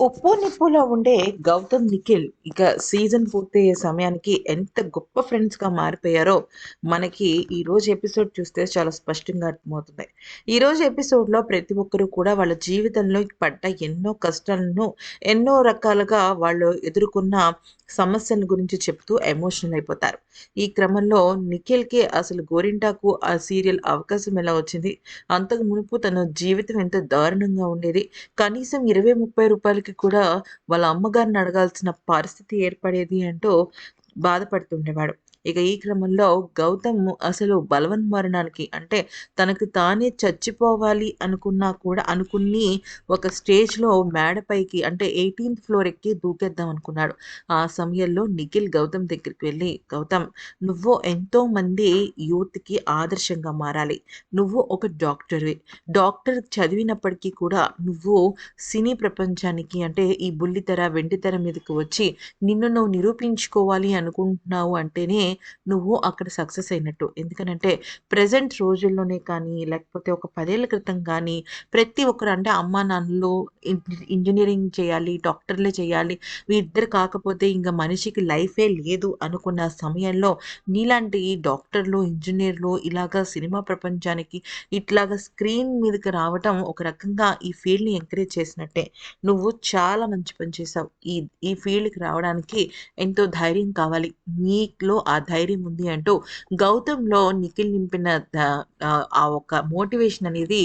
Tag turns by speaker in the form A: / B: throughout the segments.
A: ఉప్పు నిప్పులో ఉండే గౌతమ్ నిఖిల్ ఇక సీజన్ పూర్తయ్యే సమయానికి ఎంత గొప్ప ఫ్రెండ్స్గా మారిపోయారో మనకి ఈ రోజు ఎపిసోడ్ చూస్తే చాలా స్పష్టంగా అర్థమవుతుంది. ఈ రోజు ఎపిసోడ్లో ప్రతి ఒక్కరూ కూడా వాళ్ళ జీవితంలో పడ్డ ఎన్నో కష్టాలను ఎన్నో రకాలుగా వాళ్ళు ఎదుర్కొన్న సమస్యల గురించి చెప్తూ ఎమోషనల్ అయిపోతారు. ఈ క్రమంలో నిఖిల్కి అసలు గోరింటాకు ఆ సీరియల్ అవకాశం ఎలా వచ్చింది? అంతకు మునుపు తన జీవితం ఎంత దారుణంగా ఉండేది? కనీసం ఇరవై ముప్పై రూపాయలు వాళ్ళకి కూడా వాళ్ళ అమ్మగారిని అడగాల్సిన పరిస్థితి ఏర్పడేది అంటూ బాధపడుతుండేవాడు. ఇక ఈ క్రమంలో గౌతమ్ అసలు బలవన్ మరణానికి అంటే తనకు తానే చచ్చిపోవాలి అనుకున్నా కూడా అనుకుని ఒక స్టేజ్లో మేడపైకి అంటే ఎయిటీన్త్ ఫ్లోర్ ఎక్కి దూకేద్దాం అనుకున్నాడు. ఆ సమయంలో నిఖిల్ గౌతమ్ దగ్గరికి వెళ్ళి గౌతమ్ నువ్వు ఎంతో మంది యూత్కి ఆదర్శంగా మారాలి. నువ్వు ఒక డాక్టర్వి డాక్టర్ చదివినప్పటికీ కూడా నువ్వు సినీ ప్రపంచానికి అంటే ఈ బుల్లితెర వెండితెర మీదకి వచ్చి నిన్ను నువ్వు నిరూపించుకోవాలి అనుకుంటున్నావు అంటేనే నువ్వు అక్కడ సక్సెస్ అయినట్టు. ఎందుకనంటే ప్రజెంట్ రోజుల్లోనే కానీ లేకపోతే ఒక పదేళ్ళ క్రితం కానీ ప్రతి ఒక్కరు అంటే అమ్మ నాన్నలు ఇంజనీరింగ్ చేయాలి డాక్టర్లే చేయాలి వీరిద్దరు కాకపోతే ఇంకా మనిషికి లైఫే లేదు అనుకున్న సమయంలో నీలాంటి డాక్టర్లు ఇంజనీర్లు ఇలాగా సినిమా ప్రపంచానికి ఇట్లాగా స్క్రీన్ మీదకి రావటం ఒక రకంగా ఈ ఫీల్డ్ని ఎంకరేజ్ చేసినట్టే. నువ్వు చాలా మంచి పని చేసావు ఈ ఈ ఫీల్డ్కి రావడానికి ఎంతో ధైర్యం కావాలి. నీలో ఆ ధైర్యం ఉంది అంటూ గౌతంలో నిఖిల్ నింపిన ఆ ఒక మోటివేషన్ అనేది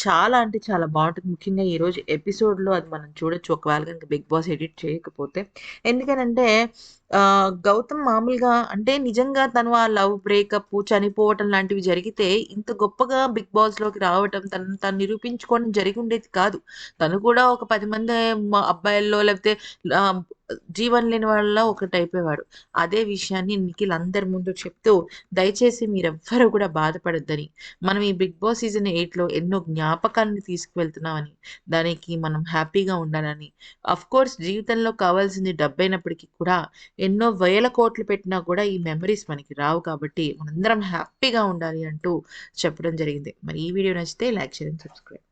A: చాలా అంటే చాలా బాగుంటుంది. ముఖ్యంగా ఈరోజు ఎపిసోడ్లో అది మనం చూడొచ్చు. ఒకవేళ కనుక బిగ్ బాస్ ఎడిట్ చేయకపోతే. ఎందుకనంటే గౌతమ్ మామూలుగా అంటే నిజంగా తను ఆ లవ్ బ్రేకప్ చనిపోవటం లాంటివి జరిగితే ఇంత గొప్పగా బిగ్ బాస్లోకి రావటం తను తను నిరూపించుకోవడం జరిగి ఉండేది కాదు. తను కూడా ఒక పది మంది అబ్బాయిల్లో లేకపోతే జీవన లేని వాళ్ళ ఒకటి అయిపోయేవాడు. అదే విషయాన్ని నిఖిల్ అందరి ముందు చెప్తూ దయచేసి మీరెవ్వరూ కూడా బాధపడద్దని. మనం ఈ బిగ్ బాస్ సీజన్ ఎయిట్లో ఎన్నో జ్ఞాపకాలను తీసుకువెళ్తున్నామని దానికి మనం హ్యాపీగా ఉండాలని. అఫ్ కోర్స్ జీవితంలో కావాల్సింది డబ్బైనప్పటికీ కూడా ఎన్నో వేల కోట్లు పెట్టినా కూడా ఈ మెమరీస్ మనకి రావు కాబట్టి మనందరం హ్యాపీగా ఉండాలి అంటూ చెప్పడం జరిగింది. మరి ఈ వీడియో నచ్చితే లైక్ చేయండి సబ్స్క్రైబ్.